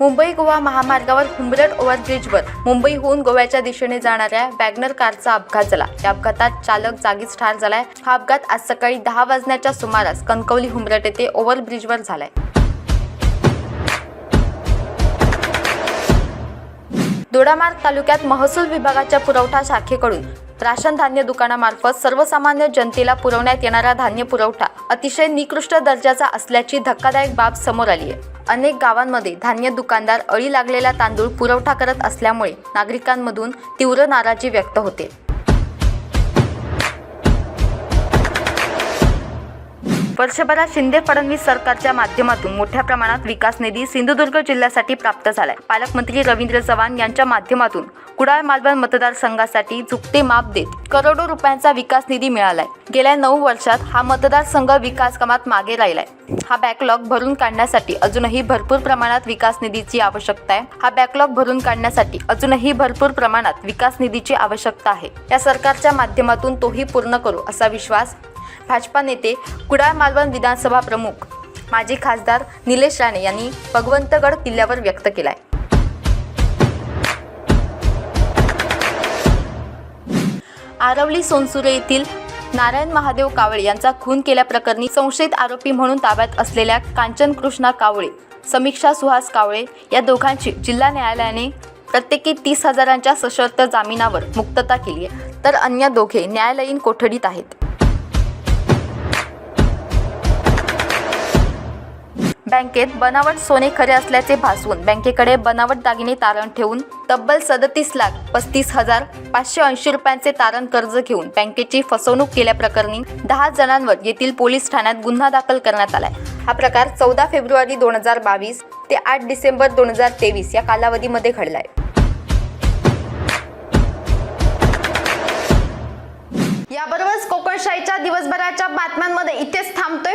मुंबई गोवा महामार्गावर हुंबरट ओव्हरब्रिजवर मुंबईहून गोव्याच्या दिशेने जाणाऱ्या वॅगनर कारचा अपघात झाला. या अपघातात चालक जागीच ठार झालाय. हा अपघात आज सकाळी दहा वाजण्याच्या सुमारास कणकवली हुंबरट येथे ओव्हरब्रिजवर झालाय. दोडामार्ग तालुक्यात महसूल विभागाच्या पुरवठा शाखेकडून राशन धान्य दुकानामार्फत सर्वसामान्य जनतेला पुरवण्यात येणारा धान्य पुरवठा अतिशय निकृष्ट दर्जाचा असल्याची धक्कादायक बाब समोर आली आहे. अनेक गावांमध्ये धान्य दुकानदार अळी लागलेला तांदूळ पुरवठा करत असल्यामुळे नागरिकांमधून तीव्र नाराजी व्यक्त होते. वर्षभरात शिंदे फडणवीस सरकारच्या माध्यमातून मोठ्या प्रमाणात विकास निधी सिंधुदुर्ग जिल्ह्यासाठी प्राप्त झालाय. पालकमंत्री रवींद्र चव्हाण यांच्या माध्यमातून कुडाळ मालवण मतदारसंघासाठी झुकते माप देत करोडो रुपयांचा विकास निधी मिळालाय. गेल्या नऊ वर्षात हा मतदारसंघ विकास कामात मागे राहिलाय. हा बॅकलॉग भरून काढण्यासाठी अजूनही भरपूर प्रमाणात विकास निधीची आवश्यकता आहे. हा बॅकलॉग भरून काढण्यासाठी अजूनही भरपूर प्रमाणात विकास निधीची आवश्यकता आहे. या सरकारच्या माध्यमातून तोही पूर्ण करू असा विश्वास भाजपा नेते कुडाळ मालवण विधानसभा प्रमुख माजी खासदार निलेश राणे यांनी भगवंतगड किल्ल्यावर व्यक्त केलाय. आरवली सोनसुरे येथील नारायण महादेव कावळे यांचा खून केल्याप्रकरणी संशयित आरोपी म्हणून ताब्यात असलेल्या कांचन कृष्णा कावळे समीक्षा सुहास कावळे या दोघांची जिल्हा न्यायालयाने प्रत्येकी तीस हजारांच्या सशर्त जामिनावर मुक्तता केली आहे. तर अन्य दोघे न्यायालयीन कोठडीत आहेत. बँकेत बनावट सोने खरे असल्याचे भासवून बँकेकडे बनावट दागिने तारण ठेवून तब्बल सदतीस लाख पस्तीस हजार पाचशे ऐंशी रुपयांचे तारण कर्ज घेऊन बँकेची फसवणूक केल्याप्रकरणी दहा जणांवर येथील पोलीस ठाण्यात गुन्हा दाखल करण्यात आलाय. हा प्रकार चौदा फेब्रुवारी दोन हजार बावीस ते आठ डिसेंबर दोन हजार तेवीस या कालावधीमध्ये घडलाय. याबरोबरच कोकणशाहीच्या दिवसभराच्या बातम्यांमध्ये इथेच थांबतोय.